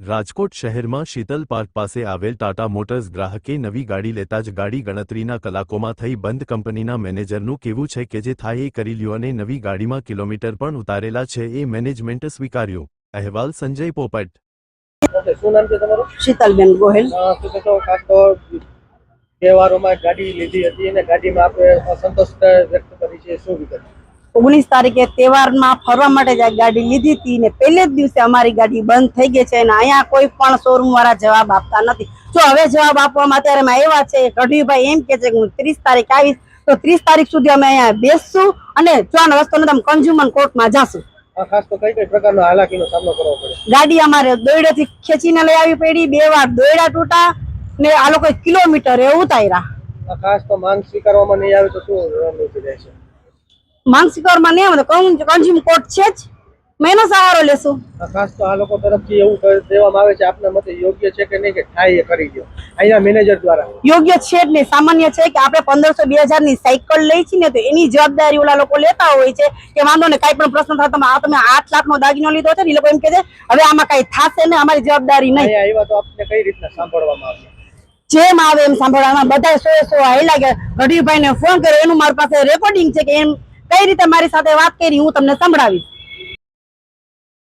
રાજકોટ શહેરમાં શીતલ પાર્ક પાસે આવેલ ટાટા મોટર્સ ગ્રાહકે નવી ગાડી લેતા જ ગાડી ગણતરીના કલાકોમાં થઈ બંધ કંપનીના મેનેજરનું કહેવું છે કે જે થાય એ કરી લ્યો અને નવી ગાડીમાં કિલોમીટર પણ ઉતારેલા છે એ મેનેજમેન્ટે સ્વીકાર્યું. અહેવાલ સંજય પોપટ. શીતલબેન ગોહિલ. તહેવારોમાં ગાડી લીધી હતી અને ગાડીમાં આપણે અસંતોષ વ્યક્ત કરી છે શું વિગત? ઓગણીસ તારીખે તહેવારમાં ફરવા માટે જ ગાડી લીધી હતી ને પહેલે જ દિવસે અમારી ગાડી બંધ થઈ ગઈ છે અને અહીંયા કોઈ પણ શોરૂમ વાળા જવાબ આપતા નથી. જો હવે જવાબ આપવામાં અત્યારે એવા છે ગઢવીભાઈ એમ કે છે કે હું ત્રીસ તારીખ આવીશ તો ત્રીસ તારીખ સુધી અમે અહીંયા બેસશું અને ચોન રસ્તો નથી અમે કન્ઝ્યુમર કોર્ટમાં જાશું. ખાસ તો કઈ કઈ પ્રકારનો હાલાકીનો સામનો કરવો પડે? ગાડી અમારે દોયડેથી ખેંચીને લઈ આવી પડી બે વાર દોયડા તૂટા ને આ લોકો કિલોમીટર એ ઉતાર્યા ખાસ તો માંગ સ્વીકારવામાં નહીં આવે તો શું રણનીતિ રહેશે? માનસિકરમાં નહીં આવે તો કન્ઝ્યુમર કોર્ટ છે જ. મહિનો સહારો લેશું. ખાસ તો આ લોકો તરફથી એવું દેવામાં આવે છે આપના મતે યોગ્ય છે કે નહીં કે થાય એ કરી દો અહીંયા મેનેજર દ્વારા. યોગ્ય છે જ નહીં. સામાન્ય છે કે આપણે પંદરસો બે હજારની સાયકલ લઈ છીએ ને તો એની જવાબદારી ઓલા લોકો લેતા હોય છે કે વાંધો ને કઈ પણ પ્રશ્ન થાય તમે આ તમે આઠ લાખ નો દાગીનો લીધો છે ને એ લોકો એમ કે છે હવે આમાં કઈ થશે ને અમારી જવાબદારી નહીં. આવ્યા તો આપને કઈ રીતના સાંભળવામાં આવે? જેમ આવે એમ સાંભળવામાં બધા સો સો આવેલા ગયા ગઢીભાઈ ને ફોન કર્યો એનું મારી પાસે રેકોર્ડિંગ છે કે એમ કઈ રીતે મારી સાથે વાત કરી હું તમને સંભળાવીશ.